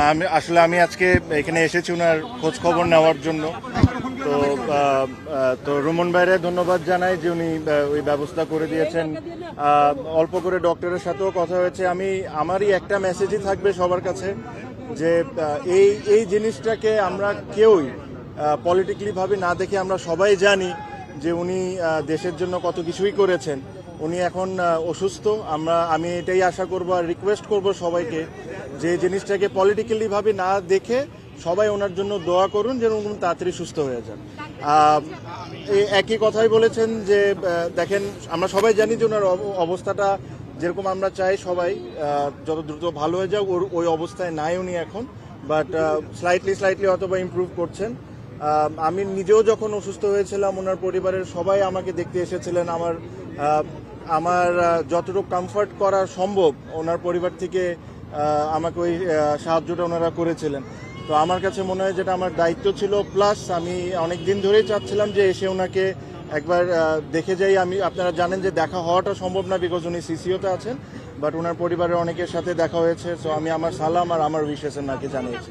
না, আমি আসলে আমি আজকে এখানে এসেছি ওনার খোঁজ খবর নেওয়ার জন্য। তো তো রুমন ভাইরে ধন্যবাদ জানাই যে উনি ওই ব্যবস্থা করে দিয়েছেন। অল্প করে ডক্টরের সাথেও কথা হয়েছে। আমি, আমারই একটা মেসেজই থাকবে সবার কাছে যে এই এই জিনিসটাকে আমরা কেউই পলিটিক্যালিভাবে না দেখে আমরা সবাই জানি যে উনি দেশের জন্য কত কিছুই করেছেন। উনি এখন অসুস্থ। আমরা, আমি এটাই আশা করব আর রিকোয়েস্ট করব সবাইকে যে জিনিসটাকে পলিটিক্যালি ভাবে না দেখে সবাই ওনার জন্য দোয়া করুন যেন উনি তাড়াতাড়ি সুস্থ হয়ে যান। একই কথাই বলেছেন যে দেখেন, আমরা সবাই জানি যে ওনার অব- অবস্থাটা যেরকম আমরা চাই সবাই যত দ্রুত ভালো হয়ে যাক, ওর ওই অবস্থায় নাই উনি এখন বাট স্লাইটলি স্লাইটলি অথবা ইমপ্রুভ করছেন। আমি নিজেও যখন অসুস্থ হয়েছিলাম, ওনার পরিবারের সবাই আমাকে দেখতে এসেছিলেন, আমার আমার যতটুকু কমফর্ট করা সম্ভব, ওনার পরিবার থেকে আমাকে ওই সাহায্যটা ওনারা করেছিলেন। তো আমার কাছে মনে হয় যেটা আমার দায়িত্ব ছিল প্লাস আমি অনেক দিন ধরেই চাচ্ছিলাম যে এসে ওনাকে একবার দেখে যাই। আমি, আপনারা জানেন যে দেখা হওয়াটা সম্ভব না বিকজ উনি সিসিওতে আছেন বাট ওনার পরিবারের অনেকের সাথে দেখা হয়েছে সো আমি আমার সালাম আর আমার উইশেসের নাকি জানিয়েছি।